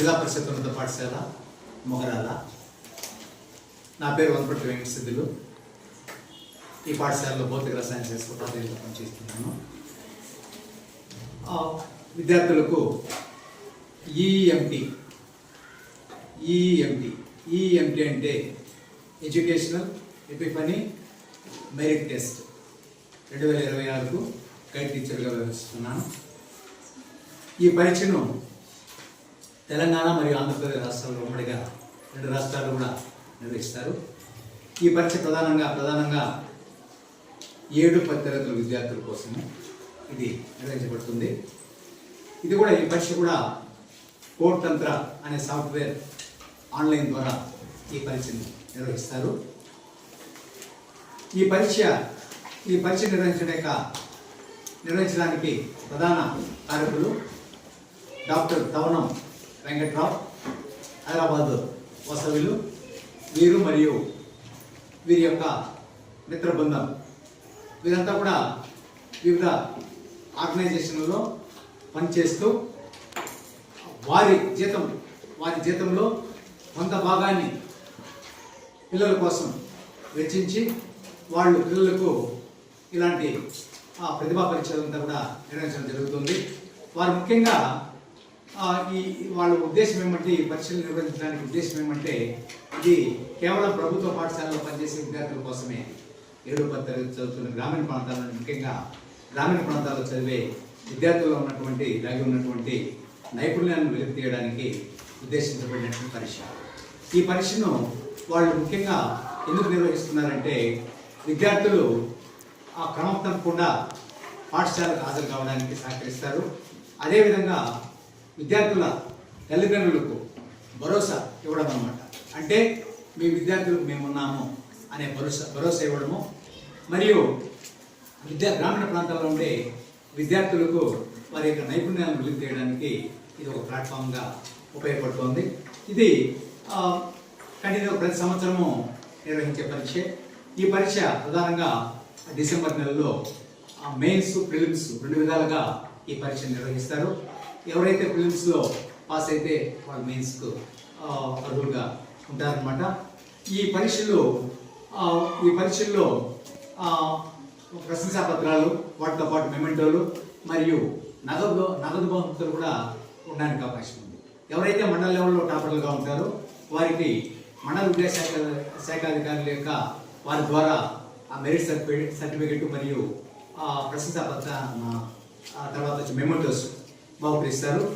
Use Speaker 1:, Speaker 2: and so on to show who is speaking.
Speaker 1: జిల్లా పరిషత్ ఉన్నత పాఠశాల మొగరాల నా పేరు వనపట్టి వెంకట సిద్ధులు ఈ పాఠశాలలో భౌతిక రసాయన శాస్త్ర ఉపాధ్యాయులుగా పనిచేస్తున్నాను. విద్యార్థులకు ఈఎంటి ఈఎంటి ఈఎంటి అంటే ఎడ్యుకేషనల్ ఎపిఫనీ మెరిట్ టెస్ట్. రెండు వేల ఇరవై ఆరుకు గైడ్ టీచర్గా వ్యవహరిస్తున్నాను. ఈ పరీక్షను తెలంగాణ మరియు ఆంధ్రప్రదేశ్ రాష్ట్రాల్లో ఉమ్మడిగా రెండు రాష్ట్రాలు కూడా నిర్వహిస్తారు. ఈ పరీక్ష ప్రధానంగా ప్రధానంగా ఏడు పది తరగతుల విద్యార్థుల కోసం ఇది నిర్వహించబడుతుంది. ఇది కూడా ఈ పరీక్ష కూడా కోడ్ తంత్ర అనే సాఫ్ట్వేర్ ఆన్లైన్ ద్వారా ఈ పరీక్షను నిర్వహిస్తారు. ఈ పరీక్ష ఈ పరీక్ష నిర్వహించడాక నిర్వహించడానికి ప్రధాన కార్యకులు డాక్టర్ తవనం వెంకట్రావు హైదరాబాద్ వసవిలు వీరు మరియు వీరి యొక్క మిత్ర బృందం వీరంతా కూడా వివిధ ఆర్గనైజేషన్లలో పనిచేస్తూ వారి జీతం వారి జీతంలో కొంత భాగాన్ని పిల్లల కోసం వెచ్చించి వాళ్ళు పిల్లలకు ఇలాంటి ఆ, ప్రతిభా పరీక్షలంతా కూడా నిర్వహించడం జరుగుతుంది. వారు ముఖ్యంగా ఈ వాళ్ళ ఉద్దేశం ఏమంటే ఈ పరీక్షలు నిర్వహించడానికి ఉద్దేశం ఏమంటే ఇది కేవలం ప్రభుత్వ పాఠశాలలో పనిచేసే విద్యార్థుల కోసమే. ఏడు పది తరగతి చదువుతున్న గ్రామీణ ప్రాంతాల్లో ముఖ్యంగా గ్రామీణ ప్రాంతాల్లో చదివే విద్యార్థుల్లో ఉన్నటువంటి దాగి ఉన్నటువంటి నైపుణ్యాలను వెలుగు తీయడానికి ఉద్దేశించబడినటువంటి పరీక్ష. ఈ పరీక్షను వాళ్ళు ముఖ్యంగా ఎందుకు నిర్వహిస్తున్నారంటే విద్యార్థులు ఆ క్రమం తప్పకుండా పాఠశాలకు హాజరు కావడానికి సహకరిస్తారు. అదేవిధంగా విద్యార్థుల తల్లిదండ్రులకు భరోసా ఇవ్వడం అనమాట అంటే మీ విద్యార్థులకు మేమున్నాము అనే భరోసా భరోసా ఇవ్వడము. మరియు విద్యా గ్రామీణ ప్రాంతాల్లో ఉండే విద్యార్థులకు వారి యొక్క నైపుణ్యాలను వృద్ధి చేయడానికి ఇది ఒక ప్లాట్ఫామ్గా ఉపయోగపడుతోంది. ఇది కంటిన్యూ ప్రతి సంవత్సరము నిర్వహించే పరీక్ష. ఈ పరీక్ష ప్రధానంగా డిసెంబర్ నెలలో మెయిన్స్ ప్రిలిమ్స్ రెండు విధాలుగా ఈ పరీక్ష నిర్వహిస్తారు. ఎవరైతే ఫిలిమ్స్లో పాస్ అయితే వాళ్ళు మెయిన్స్కు అర్హులుగా ఉంటారనమాట ఈ పరీక్షలు ఈ పరీక్షల్లో ప్రశంసా పత్రాలు వాటితో పాటు మెమెంటోలు మరియు నగదు నగదు బహుమతులు కూడా ఉండడానికి అవకాశం ఉంది. ఎవరైతే మండల లెవెల్లో టాపర్లుగా ఉంటారో వారికి మండల విద్యాశాఖ శాఖాధికారుల యొక్క వారి ద్వారా ఆ మెరిట్ సర్టిఫికేట్ సర్టిఫికేట్ మరియు ఆ ప్రశంసా పత్ర తర్వాత వచ్చి మెమెంటోస్ Vamos Cristiano,